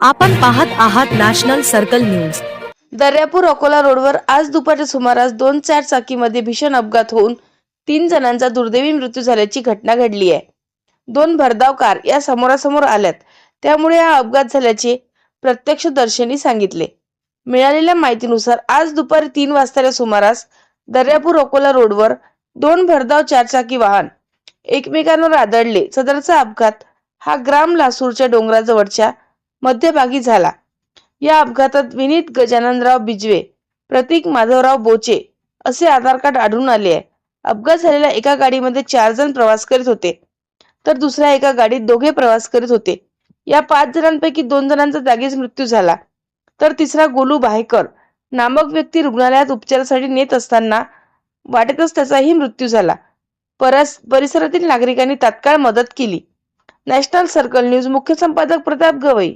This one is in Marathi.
आपण पाहत आहात National Circle News. Daryapur Akola रोडवर आज दुपारच्या सुमारास दोन चार चाकीमध्ये भीषण अपघात होऊन तीन जणांचा दुर्दैवी मृत्यू झाल्याची घटना घडली आहे. दोन भरधाव कार या समोरासमोर आल्यात. त्यामुळे हा अपघात झाल्याचे प्रत्यक्षदर्शनी सांगितले. मिळालेल्या माहितीनुसार आज दुपारी तीन वाजताच्या सुमारास दर्यापूर अकोला रोडवर दोन भरधाव चारचाकी वाहन एकमेकांवर आदळले. सदरचा अपघात हा ग्राम लासूरच्या डोंगराजवळच्या मध्यभागी झाला. या अपघातात विनीत गजाननराव बिजवे प्रतीक माधवराव बोचे असे आधार कार्ड आढळून आले आहे. अपघात झालेल्या एका गाडीमध्ये चार जण प्रवास करीत होते. तर दुसऱ्या एका गाडीत दोघे प्रवास करीत होते. या पाच जणांपैकी दोन जणांचा जागीच मृत्यू झाला. तर तिसरा गोलू बाहेकर नामक व्यक्ती रुग्णालयात उपचारासाठी नेत असताना वाटेतच त्याचाही मृत्यू झाला. परस परिसरातील नागरिकांनी तात्काळ मदत केली. नॅशनल सर्कल न्यूज मुख्य संपादक प्रताप गवई